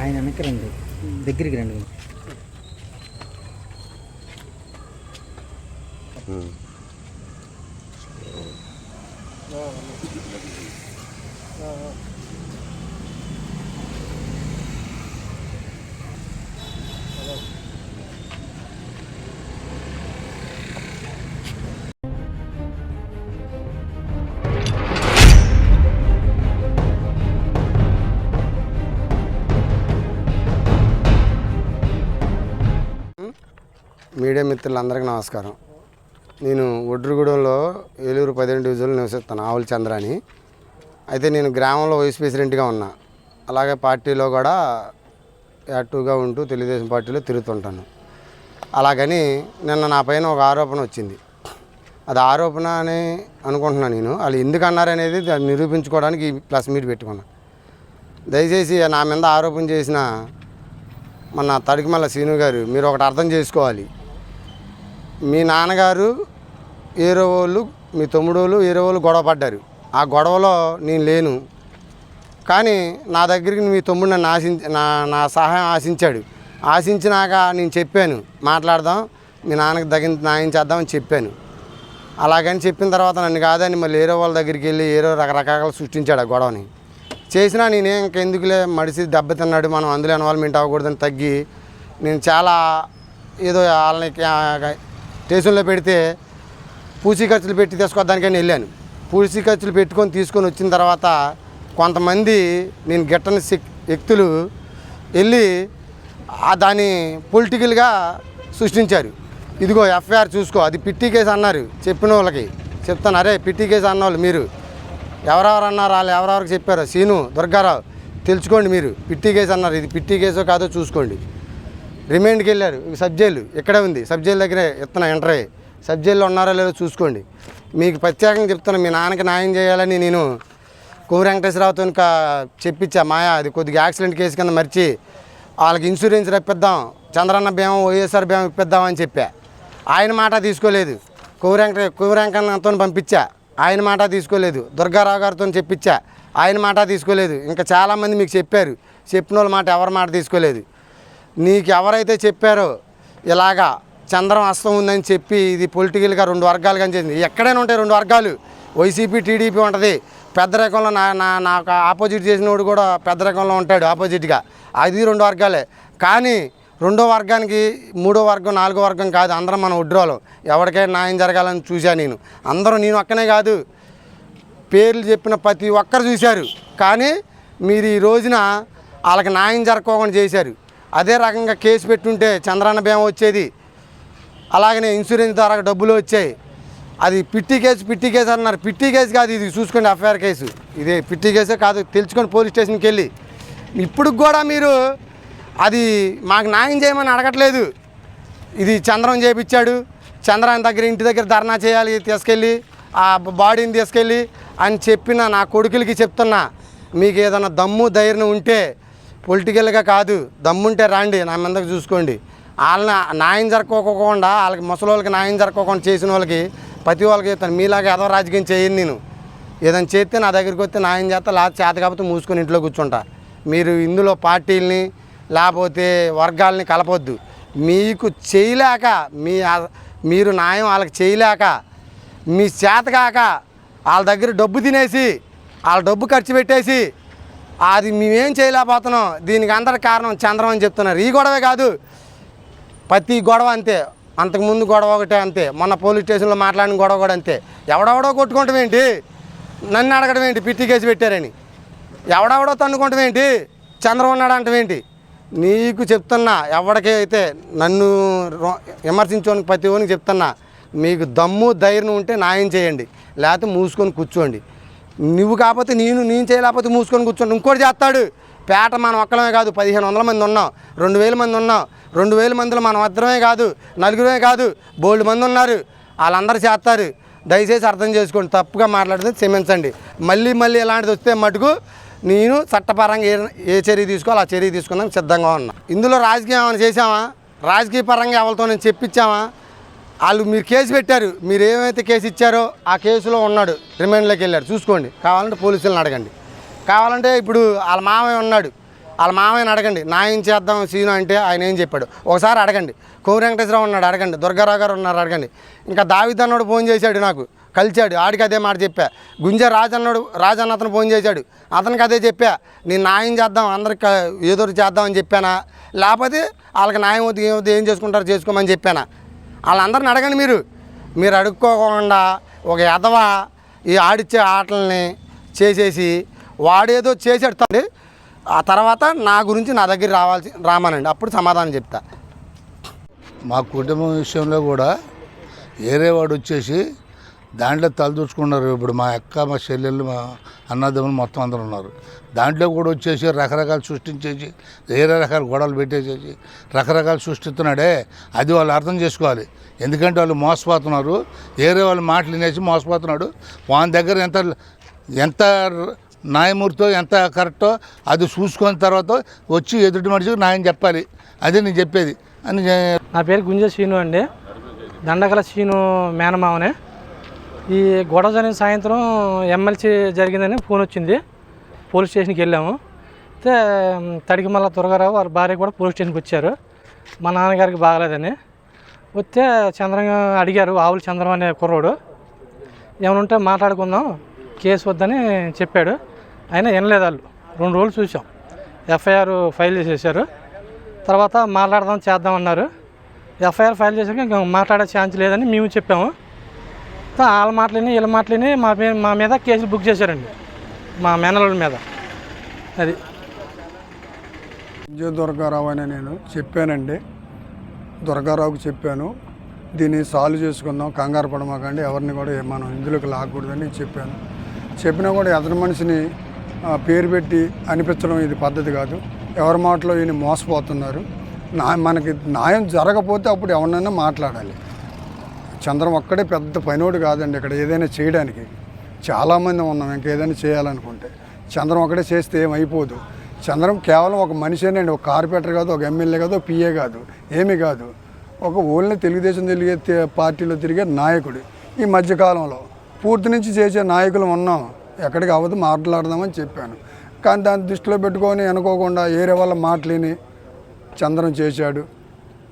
ఆయన వెనక్కి రండి దగ్గరికి రండి. మీడియా మిత్రులందరికీ నమస్కారం. నేను ఒడ్రుగూడెంలో ఏలూరు పదిహేను డివిజన్లో నివసిస్తాను ఆవుల చంద్ర అని అయితే నేను గ్రామంలో వైస్ ప్రెసిడెంట్గా ఉన్నా. అలాగే పార్టీలో కూడా యాక్టివ్గా ఉంటూ తెలుగుదేశం పార్టీలో తిరుగుతుంటాను. అలాగని నిన్న నా పైన ఒక ఆరోపణ వచ్చింది. అది ఆరోపణ అని అనుకుంటున్నాను నేను. వాళ్ళు ఎందుకు అన్నారనేది దాన్ని నిరూపించుకోవడానికి ప్లస్ మీట్ పెట్టుకున్నాను దయచేసి నా మీద ఆరోపణ చేసిన మన తడికిమల్ల శ్రీను గారు మీరు ఒకటి అర్థం చేసుకోవాలి. మీ నాన్నగారు ఏరో వాళ్ళు మీ తమ్ముడోళ్ళు ఏరో వాళ్ళు గొడవ పడ్డారు. ఆ గొడవలో నేను లేను. కానీ నా దగ్గరికి మీ తమ్ముడు నన్ను ఆశించి నా నా సహాయం ఆశించాడు. ఆశించినాక నేను చెప్పాను మాట్లాడదాం మీ నాన్నకి తగిన న్యాయం చేద్దామని చెప్పాను. అలాగని చెప్పిన తర్వాత నన్ను కాదని మళ్ళీ ఏరో వాళ్ళ దగ్గరికి వెళ్ళి ఏరో రకరకాల సృష్టించాడు ఆ గొడవని. చేసినా నేనే ఇంకెందుకులే మడిసి దెబ్బతిన్నాడు మనం అందులో ఇన్వాల్వ్మెంట్ అవ్వకూడదని తగ్గి నేను చాలా ఏదో వాళ్ళని స్టేషన్లో పెడితే పూసీ ఖర్చులు పెట్టి తీసుకొద్దానికని వెళ్ళాను. పూసీ ఖర్చులు పెట్టుకొని తీసుకొని వచ్చిన తర్వాత కొంతమంది నేను గిట్టని వ్యక్తులు వెళ్ళి దాన్ని పొలిటికల్గా సృష్టించారు. ఇదిగో ఎఫ్ఐఆర్ చూసుకో అది పిట్టి కేసు అన్నారు చెప్పిన వాళ్ళకి. చెప్తాను అరే పిట్టి కేసు అన్నవాళ్ళు మీరు. ఎవరెవరు అన్నారు వాళ్ళు ఎవరెవరికి చెప్పారు? సీను దుర్గారావు తెలుసుకోండి మీరు. పిట్టి కేసు అన్నారు ఇది పిట్టి కేసో కాదో చూసుకోండి. రిమైండ్కి వెళ్ళారు. Sub jail. ఇక్కడే ఉంది. సబ్ జైలు దగ్గరే ఇస్తున్నా ఎంటర్ అయ్యి. సబ్ జైల్లో ఉన్నారో లేదో చూసుకోండి. మీకు ప్రత్యేకంగా చెప్తున్నా మీ నాన్నకి న్యాయం చేయాలని నేను కోమి వెంకటేశ్వరరావుతో ఇంకా చెప్పించా. మాయా అది కొద్దిగా యాక్సిడెంట్ కేసు కింద మర్చి వాళ్ళకి ఇన్సూరెన్స్ రప్పిద్దాం. చంద్రన్న బీమా వైఎస్ఆర్ బీమా ఇప్పిద్దాం అని చెప్పా. ఆయన మాట తీసుకోలేదు. కోమి వెంకట పంపించా. ఆయన మాట తీసుకోలేదు. దుర్గారావు గారితో చెప్పించా. ఆయన మాట తీసుకోలేదు. ఇంకా చాలామంది మీకు చెప్పారు. చెప్పిన వాళ్ళ మాట ఎవరి మాట తీసుకోలేదు. నీకు ఎవరైతే చెప్పారో ఇలాగా చంద్రం అస్తం ఉందని చెప్పి ఇది పొలిటికల్గా రెండు వర్గాలుగా చేసింది. ఎక్కడైనా ఉంటాయి రెండు వర్గాలు. వైసీపీ టీడీపీ ఉంటుంది. పెద్ద రకంలో నా నా నాకు ఆపోజిట్ చేసినోడు కూడా పెద్ద రకంలో ఉంటాడు ఆపోజిట్గా. అది రెండు వర్గాలే. కానీ రెండో వర్గానికి మూడో వర్గం నాలుగో వర్గం కాదు. అందరం మనం ఉడ్రోలం ఎవరికైనా న్యాయం జరగాలని చూశాను నేను. అందరూ నేను ఒక్కనే కాదు. పేర్లు చెప్పిన ప్రతి ఒక్కరు చూశారు. కానీ మీరు ఈ రోజున వాళ్ళకి న్యాయం జరగకుండా చేశారు. అదే రకంగా కేసు పెట్టుంటే చంద్రాన్న భీమా వచ్చేది. అలాగనే ఇన్సూరెన్స్ ద్వారా డబ్బులు వచ్చాయి. అది పిట్టి కేసు పిట్టి కేసు అన్నారు. పిట్టి కేసు కాదు ఇది చూసుకోండి ఎఫ్ఐఆర్ కేసు. ఇది పిట్టి కేసే కాదు తెలుసుకొని పోలీస్ స్టేషన్కి వెళ్ళి. ఇప్పుడు కూడా మీరు అది మాకు న్యాయం చేయమని అడగట్లేదు. ఇది చంద్రం చేపించాడు. చంద్రాయన దగ్గర ఇంటి దగ్గర ధర్నా చేయాలి తీసుకెళ్ళి ఆ బాడీని తీసుకెళ్ళి అని చెప్పిన నా కొడుకులకి చెప్తున్నా. మీకు ఏదైనా దమ్ము ధైర్యం ఉంటే పొలిటికల్గా కాదు దమ్ముంటే రండి నా మీదకి చూసుకోండి. వాళ్ళని న్యాయం జరగకోకుండా వాళ్ళకి ముసలి వాళ్ళకి న్యాయం జరగకోకుండా చేసిన వాళ్ళకి ప్రతి వాళ్ళకి చెప్తాను మీలాగా ఏదో రాజకీయం చేయను నేను. ఏదైనా చేస్తే నా దగ్గరికి వస్తే న్యాయం చేస్తా లేకపోతే చేత కాకపోతే మూసుకొని ఇంట్లో కూర్చుంటా. మీరు ఇందులో పార్టీలని లేకపోతే వర్గాలని కలపొద్దు. మీకు చేయలేక మీ మీరు న్యాయం వాళ్ళకి చేయలేక మీ చేత కాక వాళ్ళ దగ్గర డబ్బు తినేసి వాళ్ళ డబ్బు ఖర్చు పెట్టేసి అది మేమేం చేయలేకపోతున్నాం. దీనికి అందరి కారణం చంద్రం అని చెప్తున్నారు. ఈ గొడవే కాదు. ప్రతి గొడవ అంతే. అంతకుముందు గొడవ ఒకటే అంతే. మొన్న పోలీస్ స్టేషన్లో మాట్లాడిన గొడవ కూడా అంతే. ఎవడెవడో కొట్టుకోవటం ఏంటి? నన్ను అడగడం ఏంటి? పిట్టి కేసు పెట్టారని. ఎవడెవడో తన్నుకోవటం ఏంటి? చంద్రం ఉన్నాడు అంటం ఏంటి? నీకు చెప్తున్నా. ఎవరికీ అయితే నన్ను రో- విమర్శించడానికి ప్రతి ఒక్కరికి చెప్తున్నా మీకు దమ్ము ధైర్యం ఉంటే న్యాయం చేయండి. లేకపోతే మూసుకొని కూర్చోండి. నువ్వు కాకపోతే నేను నేను చేయలేకపోతే మూసుకొని కూర్చోండి ఇంకోటి చేస్తాడు. పేట మనం ఒక్కలమే కాదు పదిహేను వందల మంది ఉన్నాం. రెండు వేల మంది ఉన్నాం. రెండు వేల మందిలో మనం అద్దరమే కాదు నలుగురమే కాదు బోల్డ్ మంది ఉన్నారు. వాళ్ళందరూ చేస్తారు. దయచేసి అర్థం చేసుకోండి. తప్పుగా మాట్లాడితే క్షమించండి. మళ్ళీ మళ్ళీ ఇలాంటిది వస్తే మటుకు నేను చట్టపరంగా ఏ ఏ చర్య తీసుకోవాలో ఆ చర్య తీసుకుందాం సిద్ధంగా ఉన్నా. ఇందులో రాజకీయం ఏమైనా చేసామా రాజకీయ పరంగా ఎవరితో నేను చెప్పించామా వాళ్ళు మీరు కేసు పెట్టారు. మీరు ఏమైతే కేసు ఇచ్చారో ఆ కేసులో ఉన్నాడు. రిమాండ్లోకి వెళ్ళాడు. చూసుకోండి. కావాలంటే పోలీసులను అడగండి. కావాలంటే ఇప్పుడు వాళ్ళ మామయ్య ఉన్నాడు. వాళ్ళ మామయ్యని అడగండి. నాయం చేద్దాం? సీను అంటే ఆయన ఏం చెప్పాడు? ఒకసారి అడగండి. కోరి వెంకటేశ్వరరావు ఉన్నాడు. అడగండి. దుర్గారావు గారు ఉన్నారు. అడగండి. ఇంకా దావిద్ అన్నాడు ఫోన్ చేశాడు నాకు. కలిచాడు. ఆడికి అదే మాట చెప్పా. గుంజ రాజు అన్నాడు అన్న అతను ఫోన్ చేశాడు. అతనికి అదే చెప్పా. నేను న్యాయం చేద్దాం? అందరికి ఏదో చేద్దామని చెప్పానా? లేకపోతే వాళ్ళకి న్యాయం అవుతుంది ఏమవుతుంది ఏం చేసుకుంటారో చేసుకోమని చెప్పానా? వాళ్ళందరిని అడగండి మీరు. మీరు అడుక్కోకుండా ఒక ఎదవ ఈ ఆడిచ్చే ఆటలని చేసేసి వాడేదో చేసేటండి ఆ తర్వాత నా గురించి నా దగ్గర రావాల్సి రామానండి. అప్పుడు సమాధానం చెప్తా. మా కుటుంబం విషయంలో కూడా వేరే వాడు వచ్చేసి దాంట్లో తలదూచుకున్నారు ఇప్పుడు మా అక్క మా చెల్లెళ్ళు మా అన్నదమ్ములు మొత్తం అందరూ ఉన్నారు. దాంట్లో కూడా వచ్చేసి రకరకాలు సృష్టించేసి వేరే రకాల గొడవలు పెట్టేసేసి రకరకాలు సృష్టిస్తున్నాడే. అది వాళ్ళు అర్థం చేసుకోవాలి. ఎందుకంటే వాళ్ళు మోసపోతున్నారు. వేరే వాళ్ళు మాటలు వినేసి మోసపోతున్నాడు. వాని దగ్గర ఎంత ఎంత న్యాయమూర్తో ఎంత కరెక్టో అది చూసుకున్న తర్వాత వచ్చి ఎదుటి మనిషికి న్యాయం చెప్పాలి. అదే నేను చెప్పేది. అని నా పేరు గుంజ శ్రీను అండి. దండగల శ్రీను మేనమావనే. ఈ గొడవ జరిగిన సాయంత్రం ఎమ్మెల్సీ జరిగిందని ఫోన్ వచ్చింది. పోలీస్ స్టేషన్కి వెళ్ళాము. అయితే మ్, తడికిమల్ల దుర్గారావు వారి భార్య కూడా పోలీస్ స్టేషన్కి వచ్చారు. మా నాన్నగారికి బాగలేదని. వస్తే చంద్రం అడిగారు ఆవుల చంద్రం అనే కుర్రోడు. ఏమైనా ఉంటే మాట్లాడుకుందాం కేసు వద్దని చెప్పాడు. అయినా వినలేదు వాళ్ళు. రెండు రోజులు చూసాం ఎఫ్ఐఆర్ ఫైల్ చేసేసారు తర్వాత మాట్లాడదాం చేద్దాం అన్నారు. ఎఫ్ఐఆర్ ఫైల్ చేశాక ఇంకా మాట్లాడే ఛాన్స్ లేదని మేము చెప్పాము. వాళ్ళ మాటలని వీళ్ళ మాటలని మా మా మీద కేసులు బుక్ చేశారండి. మా మేనల మీద. అది. విజయ దుర్గారావు అని నేను చెప్పానండి. దుర్గారావుకు చెప్పాను. దీన్ని సాల్వ్ చేసుకుందాం. కంగారు పడమాకండి. ఎవరిని కూడా మనం ఇందులోకి లాగకూడదని చెప్పాను. చెప్పినా కూడా ఎదరి మనిషిని పేరు పెట్టి అనిపించడం ఇది పద్ధతి కాదు. ఎవరి మాటలో ఈయన మోసపోతున్నారు. నా మనకి న్యాయం జరగకపోతే అప్పుడు ఎవరినైనా మాట్లాడాలి. చంద్రం ఒక్కడే పెద్ద పనివాడు కాదండి ఇక్కడ ఏదైనా చేయడానికి. చాలామంది ఉన్నాం ఇంకేదైనా చేయాలనుకుంటే. చంద్రం ఒక్కడే చేస్తే ఏమైపోదు. చంద్రం కేవలం ఒక మనిషేనండి ఒక కార్పొరేటర్ కాదు ఒక ఎమ్మెల్యే కాదు ఒక పిఏ కాదు ఏమీ కాదు. ఒక ఓన్లీ తెలుగుదేశం తిరిగే పార్టీలో తిరిగే నాయకుడు. ఈ మధ్యకాలంలో పూర్తి నుంచి చేసే నాయకులు ఉన్నాం. ఎక్కడికి అవ్వదు మాట్లాడదామని చెప్పాను. కానీ దాన్ని దృష్టిలో పెట్టుకొని అనుకోకుండా ఏరే వాళ్ళ మాటలేని చంద్రం చేశాడు.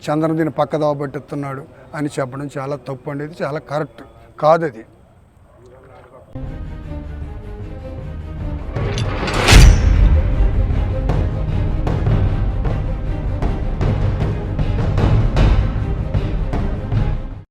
చంద్రం దీన్ని పక్కదోవ పెట్టిస్తున్నాడు. అని చెప్పడం చాలా తప్పు అనేది చాలా కరెక్ట్ కాదు అది